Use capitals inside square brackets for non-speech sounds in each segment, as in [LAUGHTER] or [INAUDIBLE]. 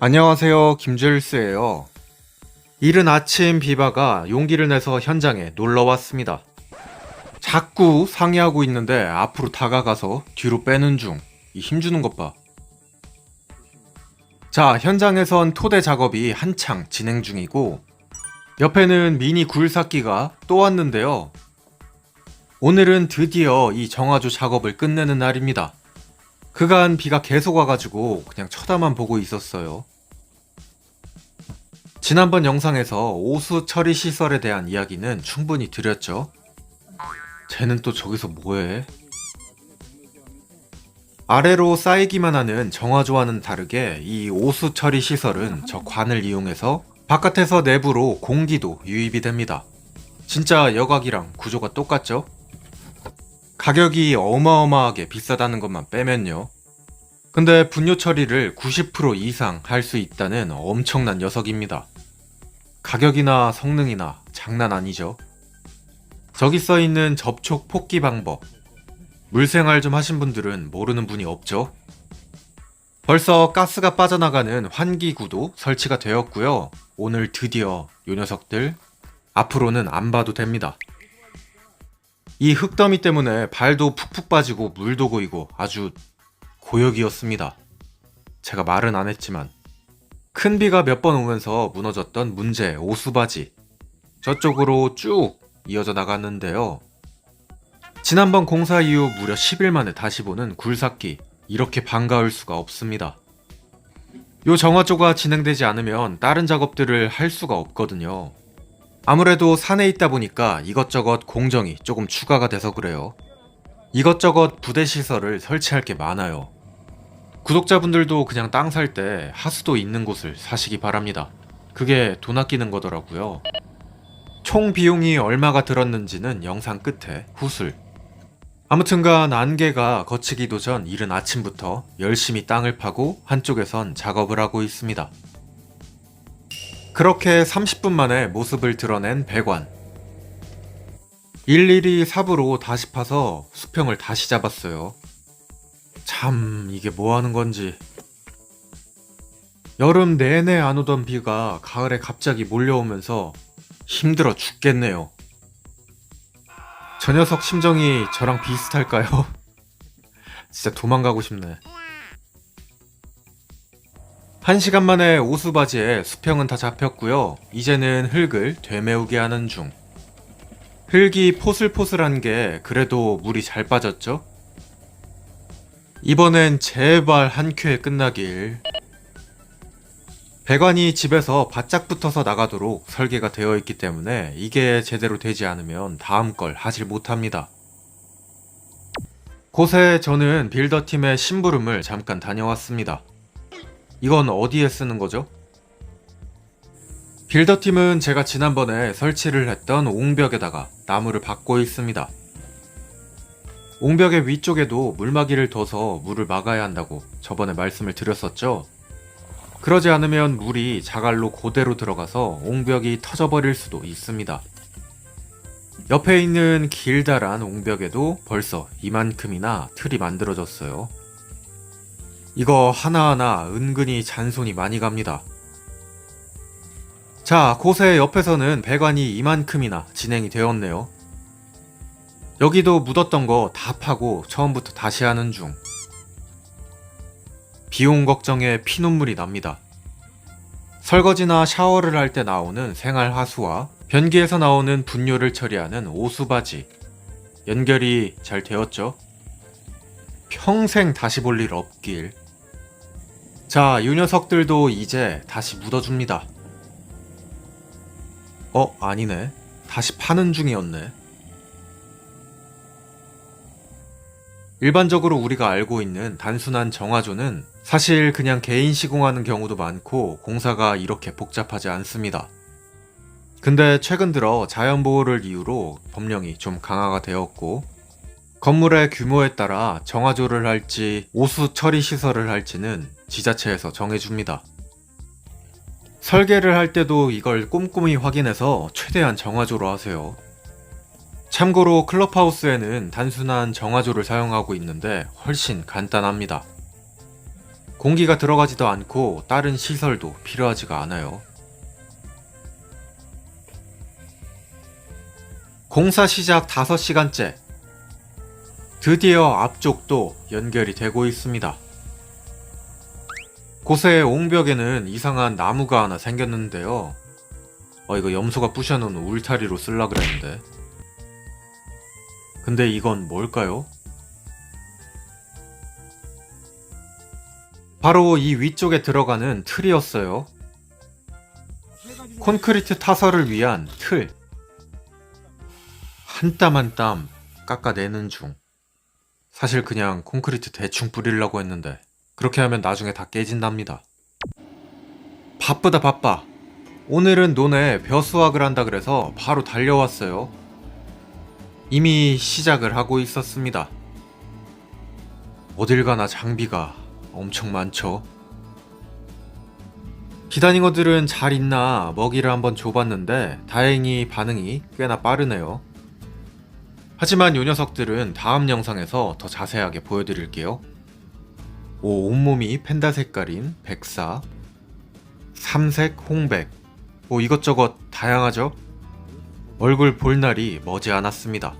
안녕하세요. 김젤스예요. 이른 아침 비바가 용기를 내서 현장에 놀러 왔습니다. 자꾸 상의하고 있는데 앞으로 다가가서 뒤로 빼는 중. 이 힘주는 것 봐. 자, 현장에선 토대 작업이 한창 진행 중이고 옆에는 미니 굴삭기가 또 왔는데요. 오늘은 드디어 이 정화조 작업을 끝내는 날입니다. 그간 비가 계속 와가지고 그냥 쳐다만 보고 있었어요. 지난번 영상에서 오수 처리 시설에 대한 이야기는 충분히 드렸죠. 쟤는 또 저기서 뭐해? 아래로 쌓이기만 하는 정화조와는 다르게 이 오수 처리 시설은 저 관을 이용해서 바깥에서 내부로 공기도 유입이 됩니다. 진짜 여각이랑 구조가 똑같죠? 가격이 어마어마하게 비싸다는 것만 빼면요. 근데 분뇨 처리를 90% 이상 할 수 있다는 엄청난 녀석입니다. 가격이나 성능이나 장난 아니죠. 저기 써 있는 접촉 폭기 방법. 물생활 좀 하신 분들은 모르는 분이 없죠. 벌써 가스가 빠져나가는 환기구도 설치가 되었고요. 오늘 드디어 요 녀석들 앞으로는 안 봐도 됩니다. 이 흙더미 때문에 발도 푹푹 빠지고 물도 고이고 아주 고역이었습니다. 제가 말은 안 했지만 큰 비가 몇 번 오면서 무너졌던 문제 오수바지 저쪽으로 쭉 이어져 나갔는데요. 지난번 공사 이후 무려 10일 만에 다시 보는 굴삭기 이렇게 반가울 수가 없습니다. 요 정화조가 진행되지 않으면 다른 작업들을 할 수가 없거든요. 아무래도 산에 있다 보니까 이것저것 공정이 조금 추가가 돼서 그래요. 이것저것 부대 시설을 설치할 게 많아요. 구독자분들도 그냥 땅 살 때 하수도 있는 곳을 사시기 바랍니다. 그게 돈 아끼는 거더라고요. 총 비용이 얼마가 들었는지는 영상 끝에 후술. 아무튼간 안개가 거치기도 전 이른 아침부터 열심히 땅을 파고 한쪽에선 작업을 하고 있습니다. 그렇게 30분 만에 모습을 드러낸 배관. 일일이 삽으로 다시 파서 수평을 다시 잡았어요. 참, 이게 뭐 하는 건지. 여름 내내 안 오던 비가 가을에 갑자기 몰려오면서 힘들어 죽겠네요. 저 녀석 심정이 저랑 비슷할까요? [LAUGHS] 진짜 도망가고 싶네. 한 시간 만에 오수바지에 수평은 다 잡혔고요. 이제는 흙을 되메우게 하는 중. 흙이 포슬포슬한 게 그래도 물이 잘 빠졌죠? 이번엔 제발 한 큐에 끝나길. 배관이 집에서 바짝 붙어서 나가도록 설계가 되어 있기 때문에 이게 제대로 되지 않으면 다음 걸 하질 못합니다. 곳에 저는 빌더팀의 심부름을 잠깐 다녀왔습니다. 이건 어디에 쓰는 거죠? 빌더팀은 제가 지난번에 설치를 했던 옹벽에다가 나무를 박고 있습니다. 옹벽의 위쪽에도 물막이를 둬서 물을 막아야 한다고 저번에 말씀을 드렸었죠? 그러지 않으면 물이 자갈로 그대로 들어가서 옹벽이 터져버릴 수도 있습니다. 옆에 있는 길다란 옹벽에도 벌써 이만큼이나 틀이 만들어졌어요. 이거 하나하나 은근히 잔손이 많이 갑니다. 자, 곳의 옆에서는 배관이 이만큼이나 진행이 되었네요. 여기도 묻었던 거 다 파고 처음부터 다시 하는 중. 비용 걱정에 피눈물이 납니다. 설거지나 샤워를 할 때 나오는 생활 하수와 변기에서 나오는 분뇨를 처리하는 오수바지. 연결이 잘 되었죠? 평생 다시 볼 일 없길. 자, 이 녀석들도 이제 다시 묻어줍니다. 어, 아니네. 다시 파는 중이었네. 일반적으로 우리가 알고 있는 단순한 정화조는 사실 그냥 개인 시공하는 경우도 많고 공사가 이렇게 복잡하지 않습니다. 근데 최근 들어 자연보호를 이유로 법령이 좀 강화가 되었고 건물의 규모에 따라 정화조를 할지 오수 처리 시설을 할지는 지자체에서 정해줍니다. 설계를 할 때도 이걸 꼼꼼히 확인해서 최대한 정화조로 하세요. 참고로 클럽하우스에는 단순한 정화조를 사용하고 있는데 훨씬 간단합니다. 공기가 들어가지도 않고 다른 시설도 필요하지가 않아요. 공사 시작 5시간째. 드디어 앞쪽도 연결이 되고 있습니다. 곳의 옹벽에는 이상한 나무가 하나 생겼는데요. 어, 이거 염소가 부셔놓은 울타리로 쓸라 그랬는데. 근데 이건 뭘까요? 바로 이 위쪽에 들어가는 틀이었어요. 콘크리트 타설을 위한 틀. 한 땀 한 땀 깎아내는 중. 사실 그냥 콘크리트 대충 뿌리려고 했는데 그렇게 하면 나중에 다 깨진답니다. 바쁘다 바빠. 오늘은 논에 벼 수확을 한다 그래서 바로 달려왔어요. 이미 시작을 하고 있었습니다. 어딜 가나 장비가 엄청 많죠. 기다잉어들은 잘 있나 먹이를 한번 줘봤는데 다행히 반응이 꽤나 빠르네요. 하지만 요 녀석들은 다음 영상에서 더 자세하게 보여드릴게요. 오, 온몸이 펜다 색깔인 백사, 삼색 홍백, 뭐 이것저것 다양하죠? 얼굴 볼 날이 머지 않았습니다.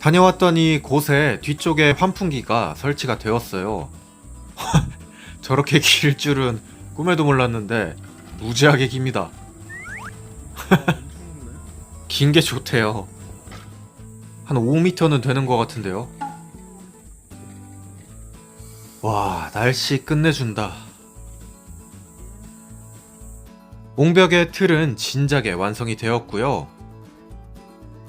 다녀왔더니 곳에 뒤쪽에 환풍기가 설치가 되었어요. [LAUGHS] 저렇게 길 줄은 꿈에도 몰랐는데 무지하게 깁니다. [LAUGHS] 긴 게 좋대요. 한 5m는 되는 것 같은데요. 와, 날씨 끝내준다. 옹벽의 틀은 진작에 완성이 되었고요.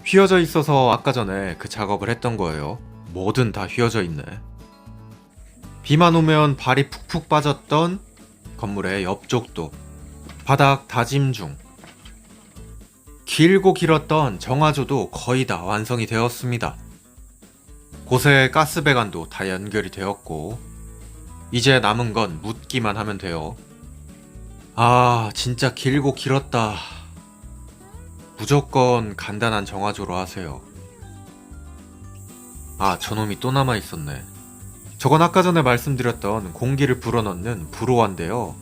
휘어져 있어서 아까 전에 그 작업을 했던 거예요. 뭐든 다 휘어져 있네. 비만 오면 발이 푹푹 빠졌던 건물의 옆쪽도 바닥 다짐 중. 길고 길었던 정화조도 거의 다 완성이 되었습니다. 곳에 가스배관도 다 연결이 되었고, 이제 남은 건 묻기만 하면 돼요. 아, 진짜 길고 길었다. 무조건 간단한 정화조로 하세요. 아, 저놈이 또 남아 있었네. 저건 아까 전에 말씀드렸던 공기를 불어넣는 불호화인데요.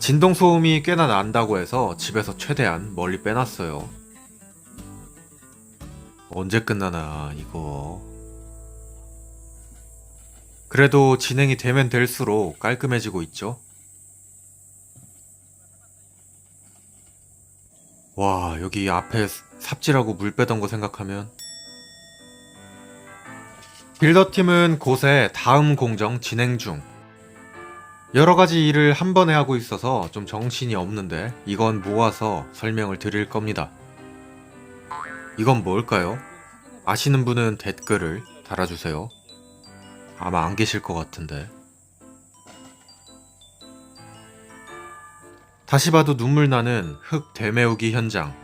진동 소음이 꽤나 난다고 해서 집에서 최대한 멀리 빼놨어요. 언제 끝나나, 이거. 그래도 진행이 되면 될수록 깔끔해지고 있죠? 와, 여기 앞에 삽질하고 물 빼던 거 생각하면. 빌더팀은 곳에 다음 공정 진행 중. 여러 가지 일을 한 번에 하고 있어서 좀 정신이 없는데 이건 모아서 설명을 드릴 겁니다. 이건 뭘까요? 아시는 분은 댓글을 달아주세요. 아마 안 계실 것 같은데. 다시 봐도 눈물 나는 흙 되메우기 현장.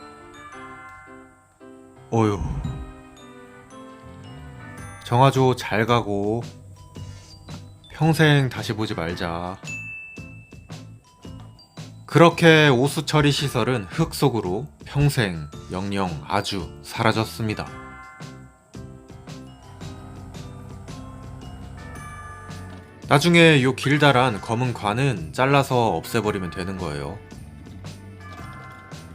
어휴. 정화조 잘 가고 평생 다시 보지 말자. 그렇게 오수 처리 시설은 흙 속으로 평생 영영 아주 사라졌습니다. 나중에 요 길다란 검은 관은 잘라서 없애버리면 되는 거예요.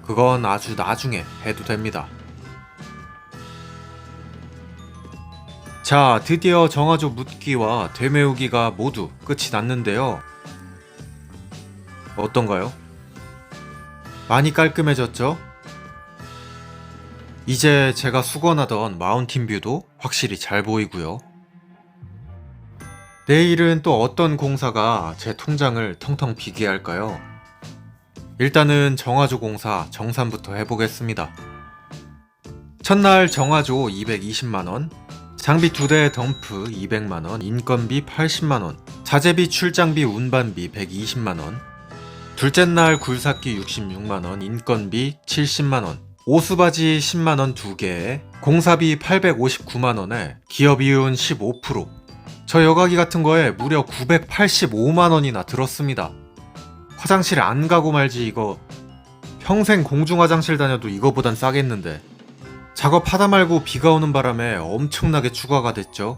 그건 아주 나중에 해도 됩니다. 자, 드디어 정화조 묻기와 되메우기가 모두 끝이 났는데요. 어떤가요? 많이 깔끔해졌죠? 이제 제가 수건하던 마운틴 뷰도 확실히 잘 보이고요. 내일은 또 어떤 공사가 제 통장을 텅텅 비게 할까요? 일단은 정화조 공사 정산부터 해보겠습니다. 첫날 정화조 220만원, 장비 두대 덤프 200만원, 인건비 80만원, 자재비 출장비 운반비 120만원, 둘째 날 굴삭기 66만원, 인건비 70만원, 오수바지 10만원 두 개에 공사비 859만원에 기업이윤 15%, 저 여가기 같은 거에 무려 985만원이나 들었습니다. 화장실 안 가고 말지 이거 평생 공중 화장실 다녀도 이거보단 싸겠는데 작업하다 말고 비가 오는 바람에 엄청나게 추가가 됐죠.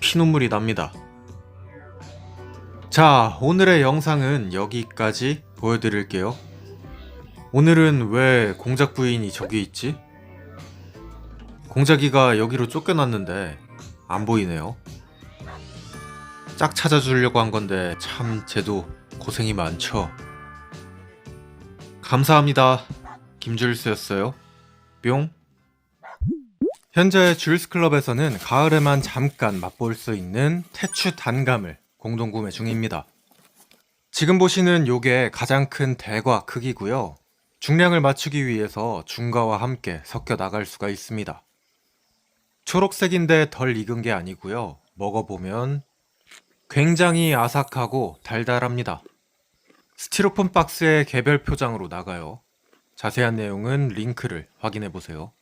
피눈물이 납니다. 자, 오늘의 영상은 여기까지 보여드릴게요. 오늘은 왜 공작 부인이 저기 있지? 공작이가 여기로 쫓겨났는데 안 보이네요. 짝 찾아주려고 한 건데 참 쟤도 고생이 많죠. 감사합니다. 김줄스였어요. 뿅. 현재 줄스 클럽에서는 가을에만 잠깐 맛볼 수 있는 태추 단감을 공동 구매 중입니다. 지금 보시는 요게 가장 큰 대과 크기고요. 중량을 맞추기 위해서 중과와 함께 섞여 나갈 수가 있습니다. 초록색인데 덜 익은 게 아니고요. 먹어보면 굉장히 아삭하고 달달합니다. 스티로폼 박스에 개별 포장으로 나가요. 자세한 내용은 링크를 확인해 보세요.